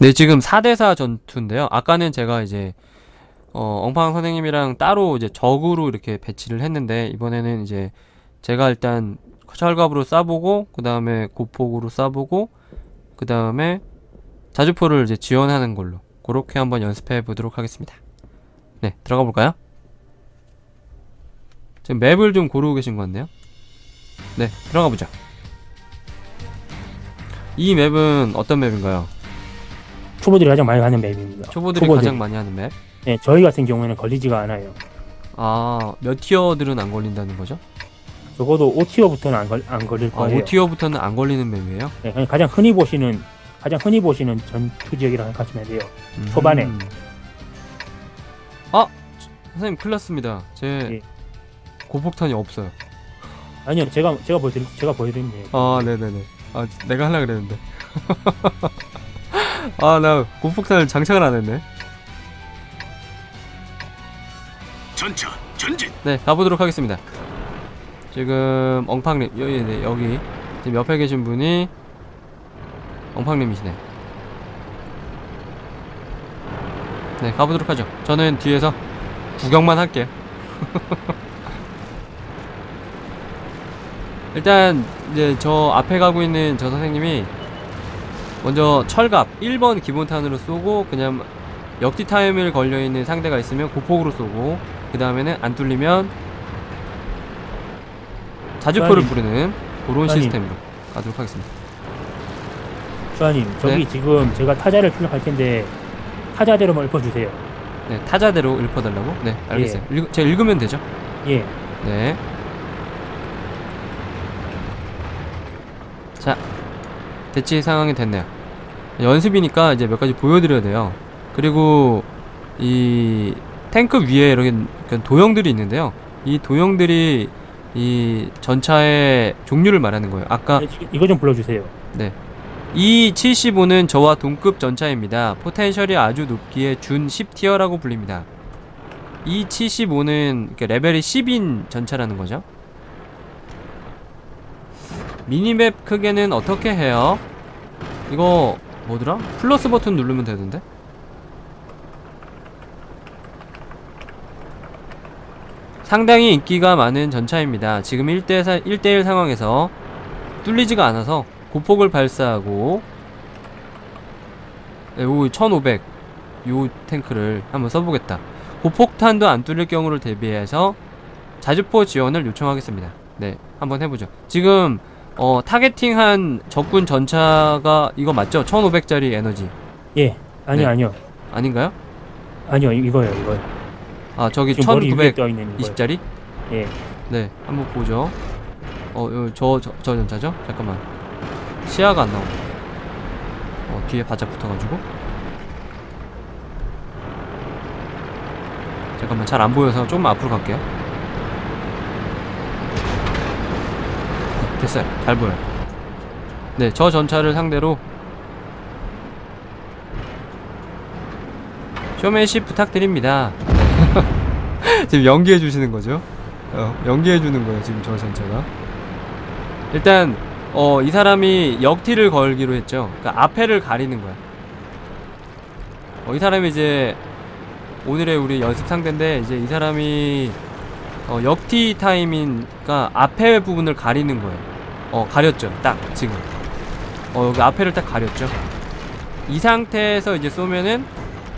네, 지금 4대4 전투인데요. 아까는 제가 이제 어, 엉팡 선생님이랑 따로 이제 적으로 이렇게 배치를 했는데 이번에는 이제 제가 일단 철갑으로 쏴보고 그 다음에 고폭으로 쏴보고 그 다음에 자주포를 이제 지원하는 걸로 그렇게 한번 연습해 보도록 하겠습니다. 네, 들어가 볼까요? 지금 맵을 좀 고르고 계신 것 같네요. 네, 들어가 보죠. 이 맵은 어떤 맵인가요? 초보들이 가장 많이 가는 맵입니다. 초보들이 초보들. 가장 많이 하는 맵. 네, 저희 같은 경우에는 걸리지가 않아요. 아, 몇 티어들은 안 걸린다는 거죠? 적어도 5티어부터는 안, 걸, 안 걸릴 아, 거예요. 5티어부터는 안 걸리는 맵이에요? 네, 가장 흔히 보시는 가장 흔히 보시는 전투 지역이라고 생각하시면 돼요. 음. 초반에. 아! 선생님 큰일 났습니다. 제 예. 고폭탄이 없어요. 아니요, 제가 제가 보여드릴 제가 보여드릴게요. 아, 네네네. 아, 내가 하려고 그랬는데. 아, 나 고폭탄을 장착을 안 했네. 전차 전진 네, 가보도록 하겠습니다. 지금 엉팡님 여기 네, 여기 지금 옆에 계신 분이 엉팡님이시네. 네, 가보도록 하죠. 저는 뒤에서 구경만 할게요. 일단 이제 저 앞에 가고 있는 저 선생님이 먼저 철갑 1번 기본탄으로 쏘고 그냥 역디 타임을 걸려 있는 상대가 있으면 고폭으로 쏘고 그 다음에는 안 뚫리면 자주포를. 부르는 그런 아니. 시스템으로 가도록 하겠습니다. 주아님, 저기 네. 지금 제가 타자를 출력할 텐데 타자대로만 읊어주세요. 네, 타자대로 읽어달라고? 네, 알겠어요. 읽, 제가 읽으면 되죠? 예, 네. 자, 대치 상황이 됐네요. 연습이니까 이제 몇 가지 보여드려야 돼요. 그리고 이 탱크 위에 이렇게 도형들이 있는데요. 이 도형들이 이 전차의 종류를 말하는 거예요. 아까 네, 이거 좀 불러주세요. 이 75는 저와 동급 전차입니다. 포텐셜이 아주 높기에 준 10티어라고 불립니다. 이 75는 레벨이 10인 전차라는 거죠. 미니맵 크게는 어떻게 해요? 이거 뭐더라? 플러스 버튼 누르면 되던데? 상당히 인기가 많은 전차입니다. 지금 1대, 1대1 상황에서 뚫리지가 않아서 고폭을 발사하고 네, 요 1500, 요 탱크를 한번 써보겠다. 고폭탄도 안 뚫릴 경우를 대비해서 자주포 지원을 요청하겠습니다. 네, 한번 해보죠. 지금 어, 타겟팅한 적군 전차가 이거 맞죠? 1500짜리 에너지 예, 아니요, 네. 아니요, 아닌가요? 아니요, 이- 이거요, 이거요. 아 저기 지금 머리 위에 1920짜리? 떠 있는 이거. 예, 네, 한번 보죠. 어, 요, 저, 저, 저 전차죠? 잠깐만. 시야가 안 나오네. 어, 뒤에 바짝 붙어가지고. 잠깐만, 잘 안 보여서 조금 앞으로 갈게요. 됐어요. 잘 보여요. 네, 저 전차를 상대로 쇼맨십 부탁드립니다. 지금 연기해 주시는 거죠? 어, 연기해 주는 거예요, 지금 저 전차가. 일단 어, 이 사람이 역티를 걸기로 했죠. 그러니까 앞에를 가리는 거야. 어, 이 사람이 이제 오늘의 우리 연습 상대인데 이제 이 사람이 어, 역티 타임이니까 앞에 부분을 가리는 거예요. 어, 가렸죠. 딱 지금. 어, 여기 앞에를 딱 가렸죠. 이 상태에서 이제 쏘면은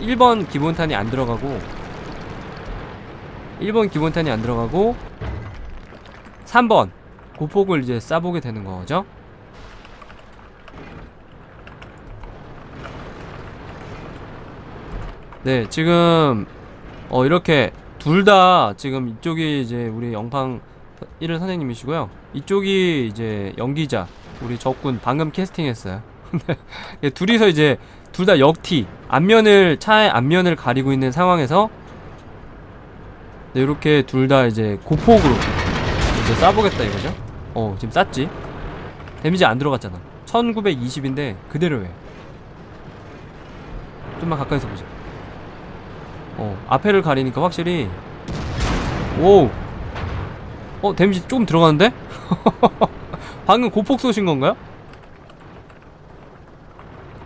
1번 기본탄이 안 들어가고 1번 기본탄이 안 들어가고 3번 고폭을 이제 쏴보게 되는 거죠. 네, 지금 어 이렇게 둘 다 지금 이쪽이 이제 우리 영팡 1일 선생님이시고요. 이쪽이 이제 연기자 우리 적군 방금 캐스팅했어요. 예, 둘이서 이제 둘 다 역티 앞면을 차의 앞면을 가리고 있는 상황에서 네, 이렇게 둘 다 이제 고폭으로 이제 쏴보겠다 이거죠. 어, 지금 쐈지. 데미지 안 들어갔잖아. 1920인데 그대로예요. 좀만 가까이서 보자. 어, 앞에를 가리니까 확실히 오. 어, 데미지 조금 들어가는데? 방금 고폭 쏘신 건가요?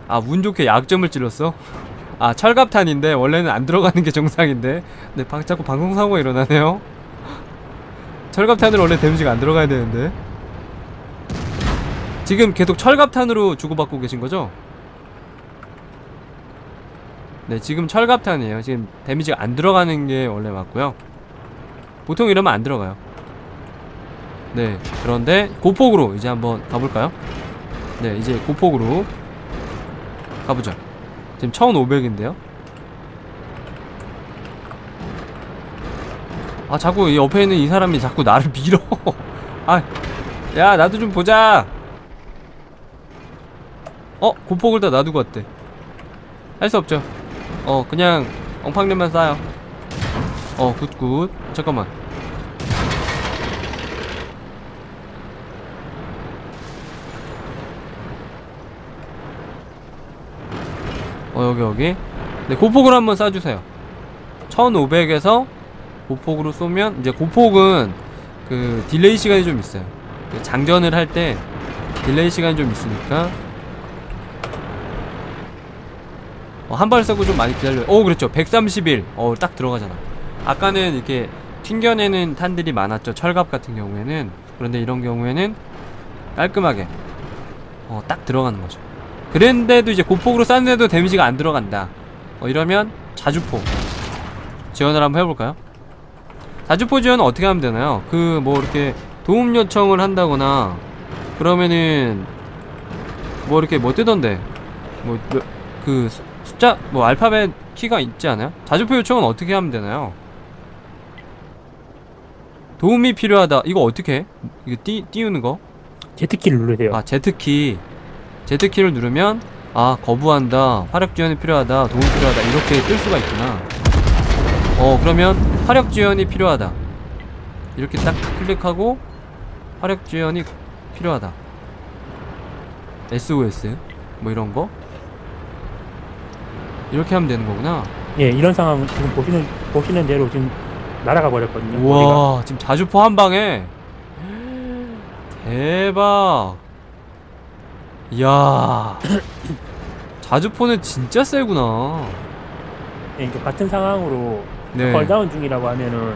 아 운 좋게 약점을 찔렀어? 아 철갑탄인데 원래는 안 들어가는 게 정상인데 네 방, 자꾸 방송사고가 일어나네요 철갑탄은 원래 데미지가 안 들어가야 되는데 지금 계속 철갑탄으로 주고받고 계신 거죠? 네 지금 철갑탄이에요. 지금 데미지가 안 들어가는 게 원래 맞고요. 보통 이러면 안 들어가요. 네 그런데 고폭으로 이제 한번 가볼까요? 네 이제 고폭으로 가보죠. 지금 1500인데요. 아 자꾸 이 옆에 있는 이 사람이 자꾸 나를 밀어. 아야 나도 좀 보자. 어? 고폭을 다 놔두고 왔대. 할 수 없죠 어 그냥 엉팡님만 쏴요. 어 굿굿. 잠깐만. 어 여기 여기. 네 고폭으로 한번 쏴주세요. 1500에서 고폭으로 쏘면 이제 고폭은 그 딜레이 시간이 좀 있어요. 그 장전을 할 때 딜레이 시간이 좀 있으니까 어, 한발 쏘고 좀 많이 기다려요 오 그렇죠. 131 어 딱 들어가잖아. 아까는 이렇게 튕겨내는 탄들이 많았죠. 철갑 같은 경우에는. 그런데 이런 경우에는 깔끔하게 어 딱 들어가는 거죠. 그랬는데도 이제 고폭으로 쐈는데도 데미지가 안 들어간다. 어 이러면 자주포 지원을 한번 해볼까요? 자주포 지원은 어떻게 하면 되나요? 그 뭐 이렇게 도움 요청을 한다거나 그러면은 뭐 이렇게 뭐 뜨던데. 뭐 그 숫자 뭐 알파벳 키가 있지 않아요? 자주포 요청은 어떻게 하면 되나요? 도움이 필요하다 이거 어떻게 해? 이거 띄, 띄우는 거? Z키를 누르세요. 아 Z키 Z키를 누르면 아 거부한다 화력 지원이 필요하다 도움 필요하다 이렇게 뜰 수가 있구나 어 그러면 화력 지원이 필요하다 이렇게 딱 클릭하고 화력 지원이 필요하다 SOS 뭐 이런 거 이렇게 하면 되는 거구나. 예, 이런 상황은 지금 보시는 보시는 대로 지금 날아가 버렸거든요. 우와 지금 자주포 한 방에. 대박. 이야. 자주포는 진짜 세구나. 예, 이제 같은 상황으로 네. 컬다운 중이라고 하면은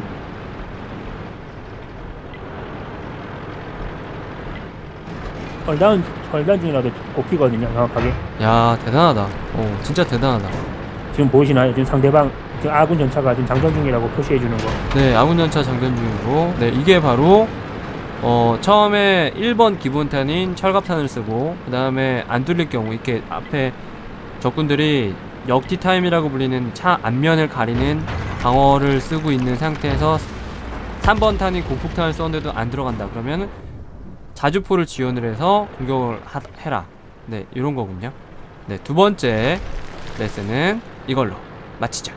컬다운 컬다운 중이라도 꼽히거든요. 정확하게. 야 대단하다 어 진짜 대단하다 지금 보이시나요? 지금 상대방 지금 아군 전차가 지금 장전 중이라고 표시해 주는 거. 네 아군 전차 장전 중이고 네 이게 바로 어 처음에 1번 기본탄인 철갑탄을 쓰고 그 다음에 안 뚫릴 경우 이렇게 앞에 적군들이 역티 타임이라고 불리는 차 앞면을 가리는 방어를 쓰고 있는 상태에서 3번 탄인 고폭탄을 쏘는데도 안 들어간다 그러면 자주포를 지원을 해서 공격을 하, 해라. 네 이런 거군요. 네두 번째 레슨은 이걸로 마치죠